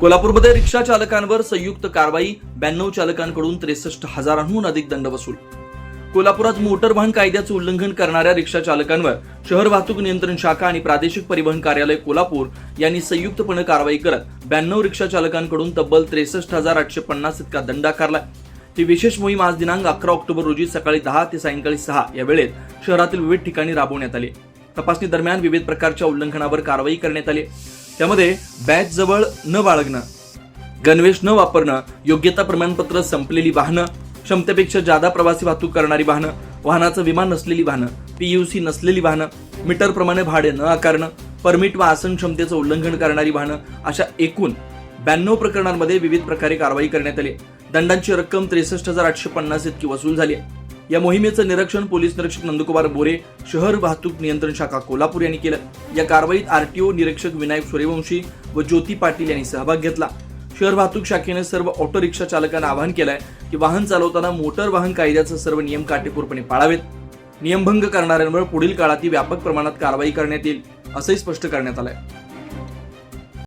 कोल्हापूरमध्ये रिक्षा चालकांवर संयुक्त कारवाई ब्याण्णव चालकांकडून त्रेसष्ट हजारांहून अधिक दंड वसूल. कोल्हापुरात मोटर वाहन कायद्याचं उल्लंघन करणाऱ्या रिक्षा चालकांवर शहर वाहतूक नियंत्रण शाखा आणि प्रादेशिक परिवहन कार्यालय कोल्हापूर यांनी संयुक्तपणे कारवाई करत ब्याण्णव रिक्षा चालकांकडून तब्बल त्रेसष्ट हजार आठशे पन्नास इतका दंड आकारला. ही विशेष मोहीम आज दिनांक अकरा ऑक्टोबर रोजी सकाळी दहा ते सायंकाळी सहा या वेळेत शहरातील विविध ठिकाणी राबवण्यात आली. तपासणी दरम्यान विविध प्रकारच्या उल्लंघनावर कारवाई करण्यात आली. त्यामध्ये बॅच जवळ न बाळगणं गणवेश न वापरणं योग्यता प्रमाणपत्र संपलेली वाहनं क्षमतेपेक्षा जादा प्रवासी वाहतूक करणारी वाहनं वाहनाचं विमान नसलेली वाहनं पीयूसी नसलेली वाहनं मीटरप्रमाणे भाडे न आकारणं परमिट व आसन क्षमतेचं उल्लंघन करणारी वाहनं अशा एकूण ब्याण्णव प्रकरणांमध्ये विविध प्रकारे कारवाई करण्यात आली दंडांची रक्कम त्रेसष्ट हजार आठशे पन्नास इतकी वसूल झाली आहे. या मोहिमेचं निरीक्षण पोलीस निरीक्षक नंदकुमार बोरे शहर वाहतूक नियंत्रण शाखा कोल्हापूर यांनी केलं. या कारवाईत आरटीओ निरीक्षक विनायक सूर्यवंशी व ज्योती पाटील यांनी सहभाग घेतला. शहर वाहतूक शाखेने सर्व ऑटो रिक्षा चालकांना आवाहन केलंय की वाहन चालवताना मोटर वाहन कायद्याचे सर्व नियम काटेकोरपणे पाळावेत. नियमभंग करणाऱ्यांवर पुढील काळातही व्यापक प्रमाणात कारवाई करण्यात येईल असंही स्पष्ट करण्यात आलंय.